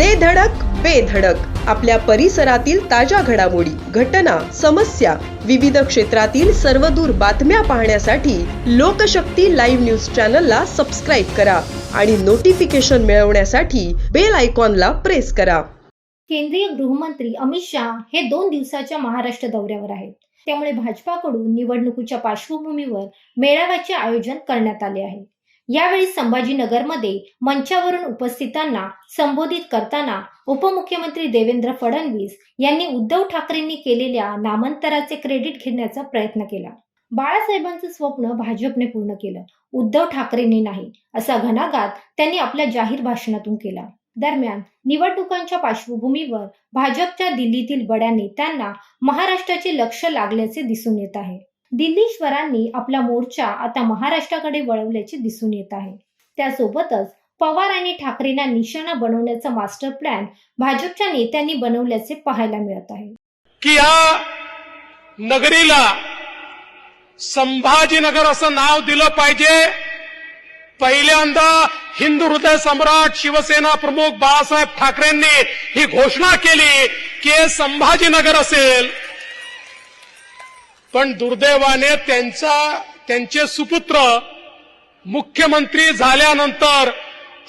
दे धडक बेधडक आपल्या परिसरातील ताज्या घडामोडी घटना समस्या विविध क्षेत्रातील सर्वदूर बातम्या पाहण्यासाठी लोकशक्ती लाईव्ह न्यूज चॅनलला सबस्क्राईब करा आणि नोटिफिकेशन मिळवण्यासाठी बेल आयकॉनला प्रेस करा. केंद्रीय गृहमंत्री अमित शहा हे दोन दिवसाच्या महाराष्ट्र दौऱ्यावर आहेत. त्यामुळे भाजपाकडून निवडणुकीच्या पार्श्वभूमीवर मेळाव्याचे आयोजन करण्यात आले आहे. यावेळी संभाजीनगरमध्ये मंचावरून उपस्थितांना संबोधित करताना उपमुख्यमंत्री देवेंद्र फडणवीस यांनी उद्धव ठाकरेंनी केलेल्या नामांतराचे क्रेडिट घेण्याचा प्रयत्न केला. बाळासाहेबांचं स्वप्न भाजपने पूर्ण केलं. उद्धव ठाकरेंनी नाही असा घणाघात त्यांनी आपल्या जाहीर भाषणातून केला. दरम्यान निवडणुकांच्या पार्श्वभूमीवर भाजपच्या दिल्लीतील बड्या नेत्यांना महाराष्ट्राचे लक्ष लागल्याचे दिसून येत आहे. दिल्लीश्वरांनी आपला मोर्चा आता महाराष्ट्राकडे वळवल्याचे दिसून येत आहे. त्यासोबतच पवार आणि ठाकरेंना निशाणा बनवण्याचा मास्टर प्लॅन भाजपच्या नेत्यांनी बनवल्याचे पाहायला मिळत आहे. की या नगरीला संभाजीनगर असं नाव दिलं पाहिजे. पहिल्यांदा हिंदू हृदय सम्राट शिवसेना प्रमुख बाळासाहेब ठाकरेंनी ही घोषणा केली की हे संभाजीनगर असेल पण दुर्दैवाने त्यांचा त्यांचे सुपुत्र मुख्यमंत्री झाल्यानंतर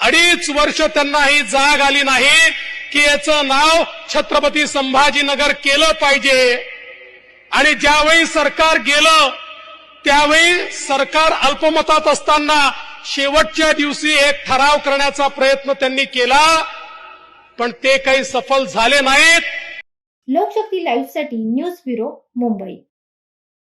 अडीच वर्ष त्यांना ही जाग आली नाही की याचं नाव छत्रपती संभाजीनगर केलं पाहिजे. आणि ज्यावेळी सरकार गेलं त्यावेळी सरकार अल्पमतात असताना शेवटच्या दिवशी एक ठराव करण्याचा प्रयत्न त्यांनी केला पण ते काही सफल झाले नाहीत. लोकशक्ती लाईव्हसाठी न्यूज ब्युरो मुंबई.